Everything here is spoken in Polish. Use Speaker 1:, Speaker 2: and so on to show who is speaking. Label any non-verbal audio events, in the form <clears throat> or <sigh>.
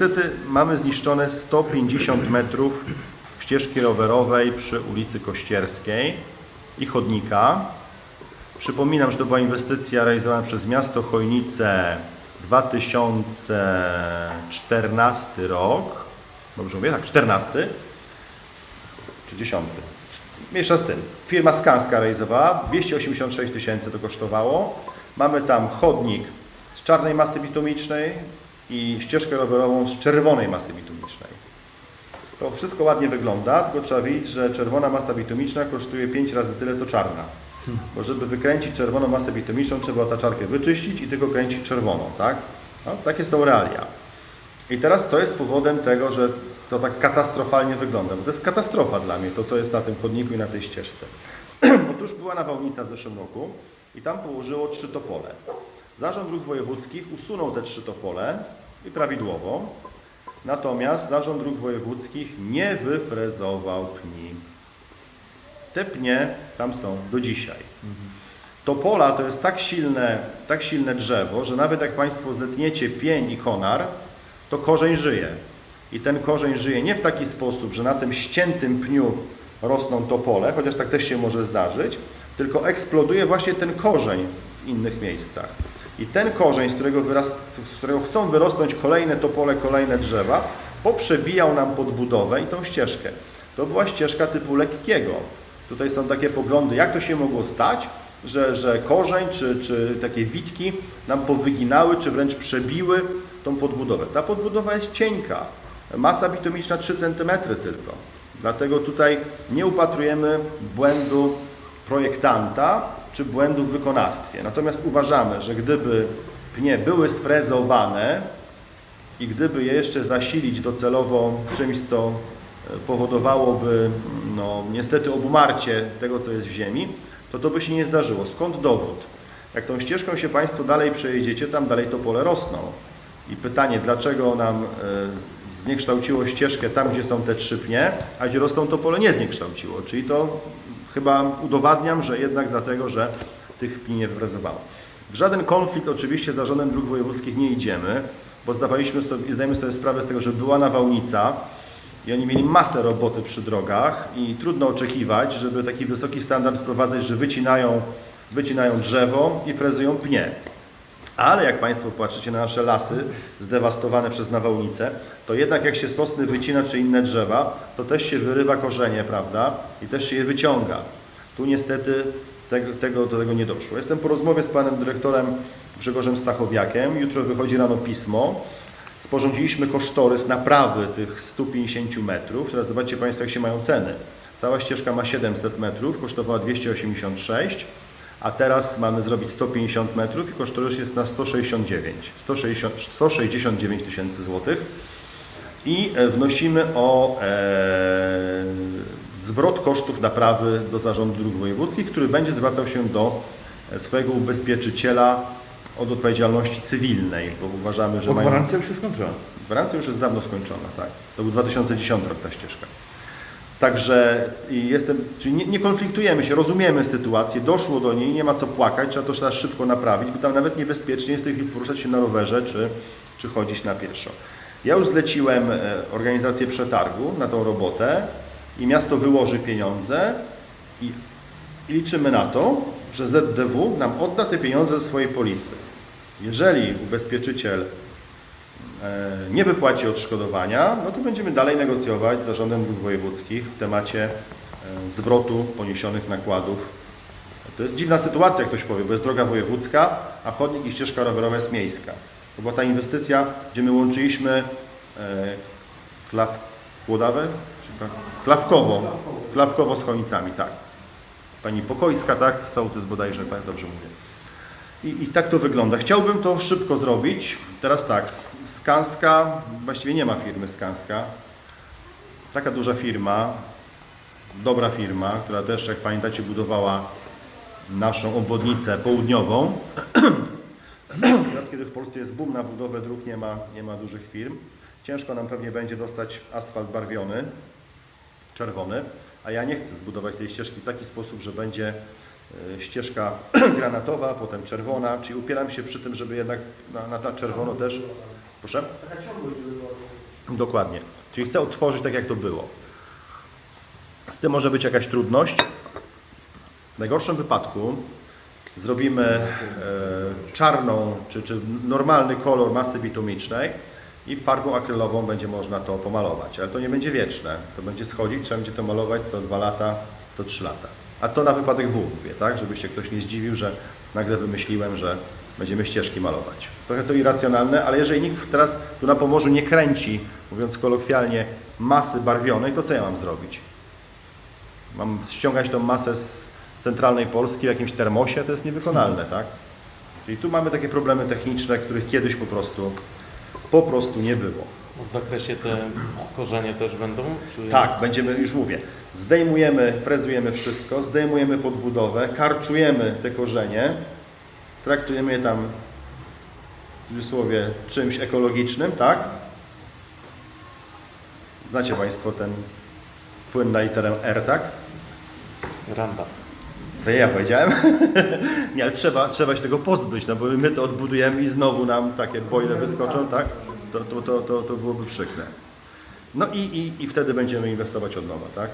Speaker 1: niestety mamy zniszczone 150 metrów ścieżki rowerowej przy ulicy Kościerskiej i chodnika. Przypominam, że to była inwestycja realizowana przez miasto Chojnice 2014 rok. Dobrze mówię? Tak, 14 czy 10. Mniejsza z tym. Firma Skanska realizowała, 286 tysięcy to kosztowało. Mamy tam chodnik z czarnej masy bitumicznej i ścieżkę rowerową z czerwonej masy bitumicznej. To wszystko ładnie wygląda, tylko trzeba wiedzieć, że czerwona masa bitumiczna kosztuje 5 razy tyle co czarna. Bo żeby wykręcić czerwoną masę bitumiczną, trzeba taczarkę wyczyścić i tylko kręcić czerwoną, tak? No, takie są realia. I teraz co jest powodem tego, że to tak katastrofalnie wygląda? Bo to jest katastrofa dla mnie, to co jest na tym chodniku i na tej ścieżce. <clears throat> Otóż była nawałnica w zeszłym roku i tam położyło trzy topole. Zarząd Dróg Wojewódzkich usunął te trzy topole i prawidłowo. Natomiast Zarząd Dróg Wojewódzkich nie wyfrezował pni. Te pnie tam są do dzisiaj. Topola to jest tak silne, tak silne drzewo, że nawet jak Państwo zetniecie pień i konar, to korzeń żyje. I ten korzeń żyje nie w taki sposób, że na tym ściętym pniu rosną topole, chociaż tak też się może zdarzyć, tylko eksploduje właśnie ten korzeń w innych miejscach. I ten korzeń, z którego, wyras, z którego chcą wyrosnąć kolejne topole, kolejne drzewa, poprzebijał nam podbudowę i tą ścieżkę. To była ścieżka typu lekkiego. Tutaj są takie poglądy, jak to się mogło stać, że, że korzeń czy, czy takie witki nam powyginały, czy wręcz przebiły tą podbudowę. Ta podbudowa jest cienka. Masa bitumiczna 3 cm tylko. Dlatego tutaj nie upatrujemy błędu projektanta czy błędu w wykonawstwie. Natomiast uważamy, że gdyby pnie były sfrezowane i gdyby je jeszcze zasilić docelowo czymś, co e, powodowałoby no, niestety obumarcie tego, co jest w ziemi, to to by się nie zdarzyło. Skąd dowód? Jak tą ścieżką się Państwo dalej przejedziecie, tam dalej to pole rosną. I pytanie, dlaczego nam e, zniekształciło ścieżkę tam, gdzie są te trzy pnie, a gdzie rosną to pole nie zniekształciło. Czyli to chyba udowadniam, że jednak dlatego, że tych pni nie wyfrezowało. W żaden konflikt oczywiście z zarządem dróg wojewódzkich nie idziemy, bo zdawaliśmy sobie, zdajemy sobie sprawę z tego, że była nawałnica i oni mieli masę roboty przy drogach i trudno oczekiwać, żeby taki wysoki standard wprowadzać, że wycinają, wycinają drzewo i frezują pnie. Ale jak Państwo patrzycie na nasze lasy zdewastowane przez nawałnicę, to jednak jak się sosny wycina czy inne drzewa, to też się wyrywa korzenie, prawda? I też się je wyciąga. Tu niestety tego, tego, do tego nie doszło. Jestem po rozmowie z panem dyrektorem Grzegorzem Stachowiakiem. Jutro wychodzi rano pismo. Sporządziliśmy kosztorys naprawy tych 150 metrów. Teraz zobaczcie Państwo, jak się mają ceny. Cała ścieżka ma 700 metrów, kosztowała 286 a teraz mamy zrobić 150 metrów i kosztorys jest na 169, 160, 169 tysięcy złotych i e, wnosimy o e, zwrot kosztów naprawy do Zarządu Dróg Wojewódzkich, który będzie zwracał się do e, swojego ubezpieczyciela od odpowiedzialności cywilnej, bo uważamy, że
Speaker 2: Bo
Speaker 1: mają...
Speaker 2: gwarancja już jest skończona.
Speaker 1: Gwarancja już jest dawno skończona, tak. To był 2010 rok ta ścieżka. Także jestem, czyli nie, nie konfliktujemy się, rozumiemy sytuację, doszło do niej, nie ma co płakać, trzeba to teraz szybko naprawić, bo tam nawet niebezpiecznie jest w tej chwili poruszać się na rowerze czy, czy chodzić na pieszo. Ja już zleciłem e, organizację przetargu na tą robotę i miasto wyłoży pieniądze i, i liczymy na to, że ZDW nam odda te pieniądze ze swojej polisy. Jeżeli ubezpieczyciel nie wypłaci odszkodowania, no to będziemy dalej negocjować z Zarządem Dróg Wojewódzkich w temacie e, zwrotu poniesionych nakładów. To jest dziwna sytuacja, jak ktoś powie, bo jest droga wojewódzka, a chodnik i ścieżka rowerowa jest miejska. To była ta inwestycja, gdzie my łączyliśmy e, klaw, Kłodawę? Klawkowo, Klawkowo z Chonicami, tak. Pani Pokojska, tak? Sołtys bodajże, tak dobrze mówię. I, I tak to wygląda. Chciałbym to szybko zrobić. Teraz tak, Skanska, właściwie nie ma firmy Skanska. Taka duża firma, dobra firma, która też, jak pamiętacie, budowała naszą obwodnicę południową. <clears throat> Teraz, kiedy w Polsce jest boom na budowę dróg, nie ma, nie ma dużych firm. Ciężko nam pewnie będzie dostać asfalt barwiony, czerwony, a ja nie chcę zbudować tej ścieżki w taki sposób, że będzie ścieżka <clears throat> granatowa, potem czerwona, czyli upieram się przy tym, żeby jednak na, na, na czerwono też... Proszę? Dokładnie. Czyli chcę odtworzyć tak, jak to było. Z tym może być jakaś trudność. W najgorszym wypadku zrobimy e, czarną, czy, czy normalny kolor masy bitumicznej i farbą akrylową będzie można to pomalować. Ale to nie będzie wieczne. To będzie schodzić, trzeba będzie to malować co 2 lata, co 3 lata. A to na wypadek W mówię, tak? Żeby się ktoś nie zdziwił, że nagle wymyśliłem, że będziemy ścieżki malować. Trochę to irracjonalne, ale jeżeli nikt teraz tu na Pomorzu nie kręci, mówiąc kolokwialnie, masy barwionej, to co ja mam zrobić? Mam ściągać tą masę z centralnej Polski w jakimś termosie, to jest niewykonalne, tak? Czyli tu mamy takie problemy techniczne, których kiedyś po prostu, po prostu nie było.
Speaker 2: W zakresie te korzenie też będą? Czy...
Speaker 1: Tak, będziemy, już mówię, zdejmujemy, frezujemy wszystko, zdejmujemy podbudowę, karczujemy te korzenie, traktujemy je tam w cudzysłowie czymś ekologicznym, tak? Znacie Państwo ten płyn na literę R, tak?
Speaker 2: Randa.
Speaker 1: To ja powiedziałem. <laughs> Nie, ale trzeba, trzeba się tego pozbyć, no bo my to odbudujemy i znowu nam takie boile wyskoczą, tak? To, to, to, to, byłoby przykre. No i, i, i wtedy będziemy inwestować od nowa, tak?